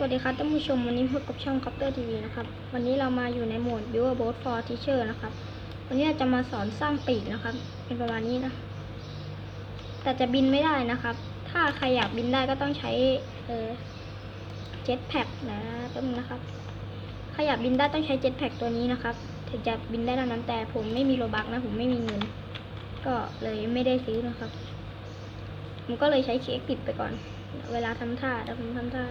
สวัสดีครับท่านผู้ชมวันนี้พบกับช่อง Copter TV นะครับ วันนี้เรามาอยู่ในโหมด Build a Boat for Teacher นะครับ วันนี้เราจะมาสอนสร้างปีกนะครับ เป็นประมาณนี้นะ แต่จะบินไม่ได้นะครับ ถ้าใครอยากบินได้ก็ต้องใช้เออ Jetpack นะแป๊บนึงนะครับใครอยากบินได้ต้องใช้ Jetpack ตัวนี้นะครับถึงจะบินได้เท่านั้นแต่ผมไม่มีโลบักนะ ผมไม่มีเงิน ก็เลยไม่ได้ซื้อนะครับผมก็เลยใช้เค้กปิดไปก่อน เวลาทำท่าเดี๋ยวผมทำท่า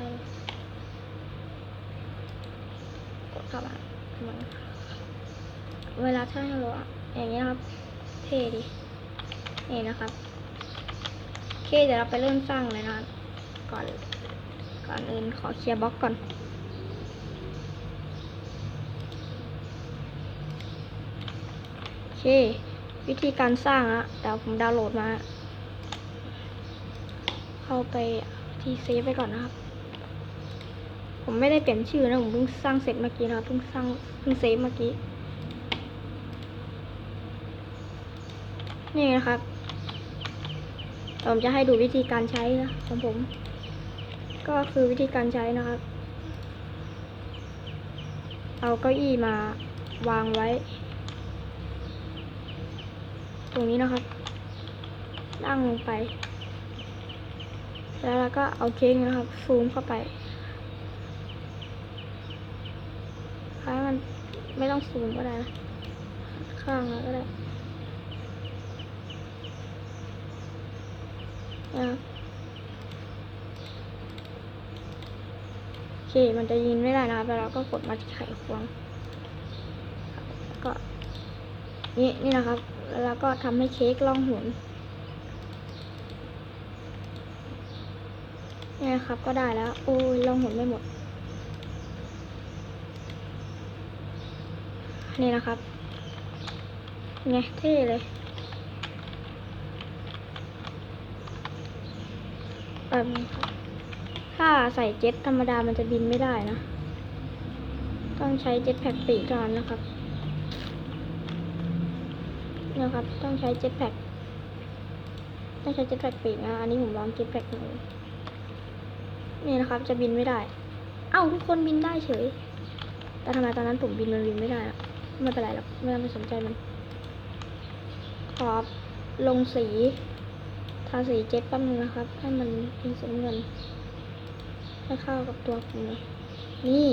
กดเข้ามามันเวลาท่าฮัลโหลอะอย่างเงี้ยครับ เท่ดินี่นะครับโอเคเดี๋ยวเราไปเริ่มสร้างเลยนะก่อนก่อนอื่นขอเคลียร์บล็อกก่อนโอเค วิธีการสร้างอะเดี๋ยวผมดาวน์โหลดมา เข้าไปที่เซฟไปก่อนนะครับ ผมไม่ได้เปลี่ยนชื่อนะผมเพิ่งสร้างเสร็จเมื่อกี้นะครับเพิ่งสร้างเพิ่งเซฟเมื่อกี้ นี่นะครับผมจะให้ดูวิธีการใช้นะของผม ก็คือวิธีการใช้นะครับ เอาเก้าอี้มาวางไว้ ตรงนี้นะครับตั้งลงไป แล้วเราก็เอาเค้กนะครับ ซูมเข้าไป ให้มันไม่ต้องซูมก็ได้นะข้างแล้วก็ได้นะโอเค มันจะยินไม่ได้นะครับแล้วเราก็กดมาที่ไขควงแล้วก็นี่นี่นะครับ แล้วก็ทำให้เค้กล่องหุนนี่นะครับก็ได้แล้ว โอ้ยล่องหุนไม่หมด นี่นะครับไงเท่เลยแบบถ้าใส่เจ็ตธรรมดามันจะบินไม่ได้นะ ต้องใช้เจ็ตแพ็กปีกเท่านั้นนะครับนะครับ ต้องใช้เจ็ตแพ็กต้องใช้เจ็ตแพ็กปีกนะ อันนี้ผมลองเจ็ตแพ็กดูนี่นะครับ จะบินไม่ได้ เอ้าทุกคนบินได้เฉย แต่ทำไมตอนนั้นผมบินมันบินไม่ได้อะ ไม่เป็นไรหรอกไม่ต้องไปสนใจมัน ขอลงสี ทาสีเจ็ตแป๊บนึงนะครับ ให้มันเป็นสีน้ำเงินให้เข้ากับตัวผมเลยนี่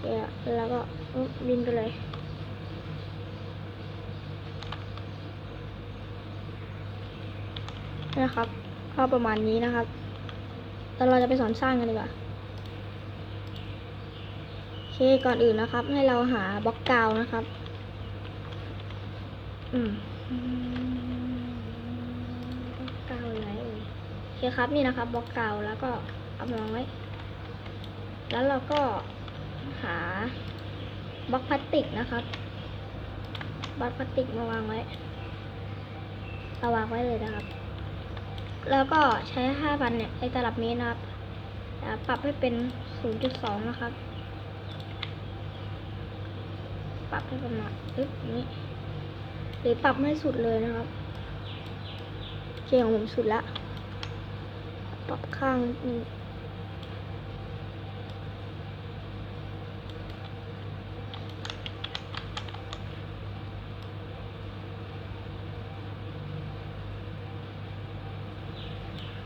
เดี๋ยวแล้วก็บินไปเลยนะครับเข้าประมาณนี้นะครับแล้วเราจะไปสอนสร้างกันดีกว่า เคก่อนอื่นนะครับ ให้เราหาบล็อกกาวนะครับ อืมบล็อกกาวอยู่ไหนเอ่ยโอเคครับนี่นะครับบล็อกกาวแล้วก็เอามาวางไว้ แล้วเราก็หาบล็อกพลาสติกนะครับบล็อกพลาสติกมาวางไว้เอาวางไว้เลยนะครับ แล้วก็ใช้ห้าพันเนี่ยไอตลับเมตรนะครับปรับให้เป็นศูนย์จุดสองนะครับ ปรับให้ประมาณปึ๊บนี้หรือปรับให้สุดเลยนะครับเคของผมสุดละปรับข้างนึง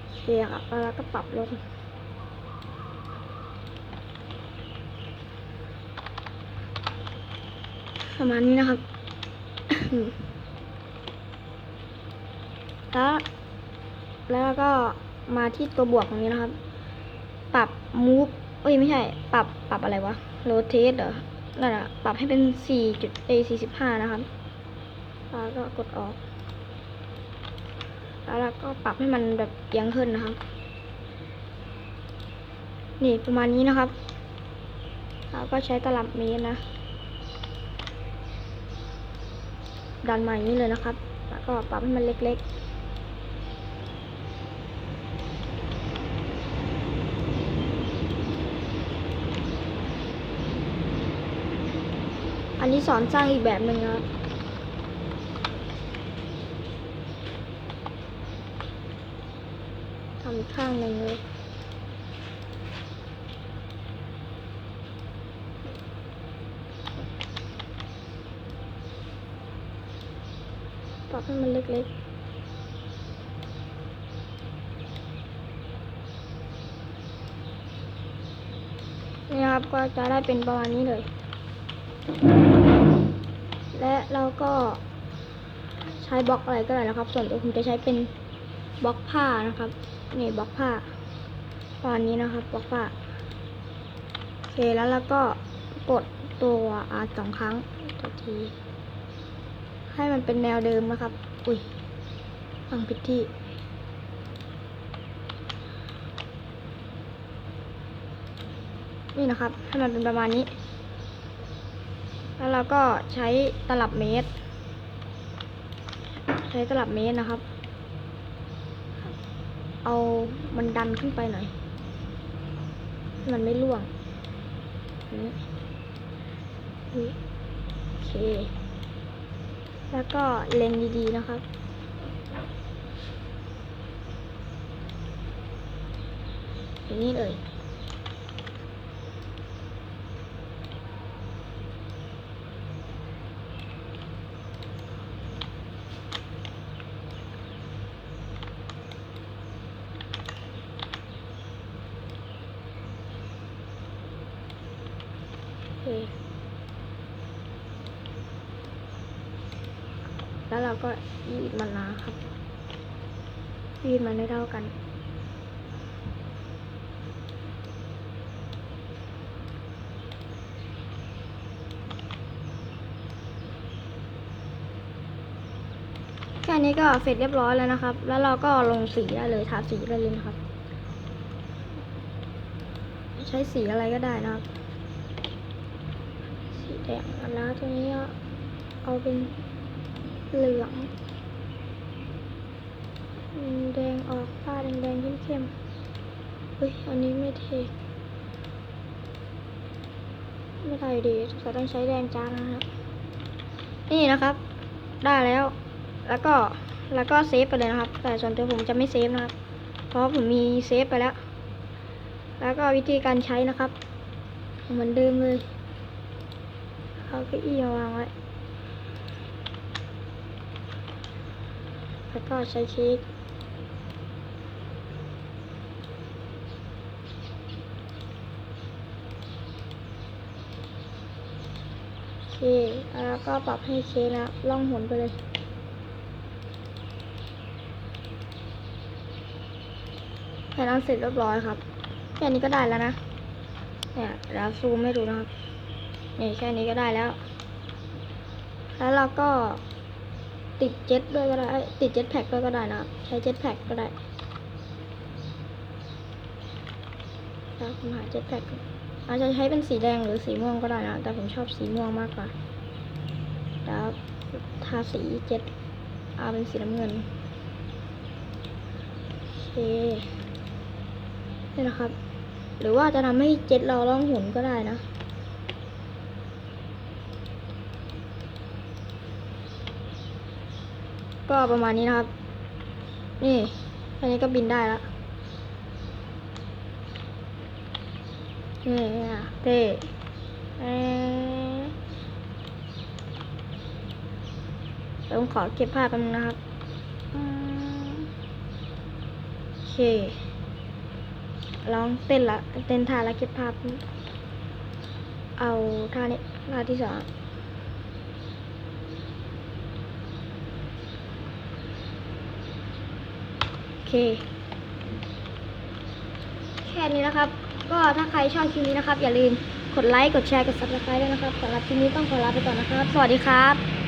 โอเคครับแล้วก็ปรับลง ประมาณนี้นะครับแล้วแล้วก็มาที่ตัวบวกตรงนี้นะครับ ปรับมูฟเอ้ยไม่ใช่ ปรับปรับอะไรวะโรเทสเหรอนั่นแหละปรับให้เป็นสี่จุดเอสี่สิบห้านะครับแล้วก็กดออก แล้วเราก็ปรับให้มันแบบเอียงขึ้นนะครับ นี่ประมาณนี้นะครับแล้วก็ใช้ตลับเมตรนะ ดันมาอย่างนี้เลยนะครับ แล้วก็ปรับให้มันเล็กๆ อันนี้สอนสร้างอีกแบบหนึ่งครับทำข้างหนึ่งเลย ปรับให้มันเล็กๆนี่นะครับก็จะได้เป็นประมาณนี้เลย และเราก็ใช้บล็อกอะไรก็ได้นะครับ ส่วนตัวผมจะใช้เป็นบล็อกผ้านะครับ นี่บล็อกผ้าประมาณนี้นะครับบล็อกผ้า โอเคแล้วเราก็กดตัวอาสองครั้งตัวที ให้มันเป็นแนวเดิมนะครับ อุ้ยฟังผิดที่ นี่นะครับ ให้มันเป็นประมาณนี้ แล้วเราก็ใช้ตลับเมตร ใช้ตลับเมตรนะครับ เอามันดันขึ้นไปหน่อย มันไม่ร่วงนี่โอเค แล้วก็เล็งดีๆนะครับ อย่างนี้เลยโอ เคแล้วเราก็ยืดมันนะครับยืดมันให้เท่ากัน แค่นี้ก็เสร็จเรียบร้อยแล้วนะครับ แล้วเราก็ลงสีได้เลยทาสีได้เลยนะครับ ใช้สีอะไรก็ได้นะครับ สีแดงแล้วทีนี้เอาเป็น เหลือง แดงออกฟ้าแดงแดงเข้มๆเฮ้ย อันนี้ไม่เทคไม่ได้ดีจะต้องใช้แดงจางนะฮะนี่นะครับ ได้แล้ว แล้วก็ แล้วก็เซฟไปเลยนะครับ แต่ส่วนตัวผมจะไม่เซฟนะครับ เพราะผมมีเซฟไปแล้ว แล้วก็วิธีการใช้นะครับ เหมือนเดิมเลย เอาเก้าอี้มาวางไว้ แล้วก็ใช้เค้กโอเคแล้วก็ปรับให้เค้กนะล่องหนไปเลยแค่นั้นเสร็จเรียบร้อยครับ แค่นี้ก็ได้แล้วนะ เนี่ยแล้วซูมให้ดูนะครับนี่แค่นี้ก็ได้แล้ว แล้วเราก็ ติดเจ็ตด้วยก็ได้ ติดเจ็ตแพ็กด้วยก็ได้นะครับ ใช้เจ็ตแพ็กก็ได้แล้วผมหาเจ็ตแพ็กอาจจะใช้เป็นสีแดงหรือสีม่วงก็ได้นะ แต่ผมชอบสีม่วงมากกว่าแล้วทาสีเจ็ตเอาเป็นสีน้ำเงินโอเคนี่นะครับ หรือว่าจะทำให้เจ็ตเราล่องหนก็ได้นะ ก็ประมาณนี้นะครับ นี่แค่นี้ก็บินได้แล้วนี่อะเท่เออผมขอเก็บภาพแป๊บนึงนะครับโอเคลองเต้นละเต้นท่าแล้วเก็บภาพ เอาท่านี้ท่าที่สองโอ เค แค่นี้นะครับ ก็ถ้าใครชอบคลิปนี้นะครับ อย่าลืมกดไลค์ กดแชร์ กด subscribe ด้วยนะครับสำหรับคลิปนี้ต้องขอลาไปก่อนนะครับ สวัสดีครับ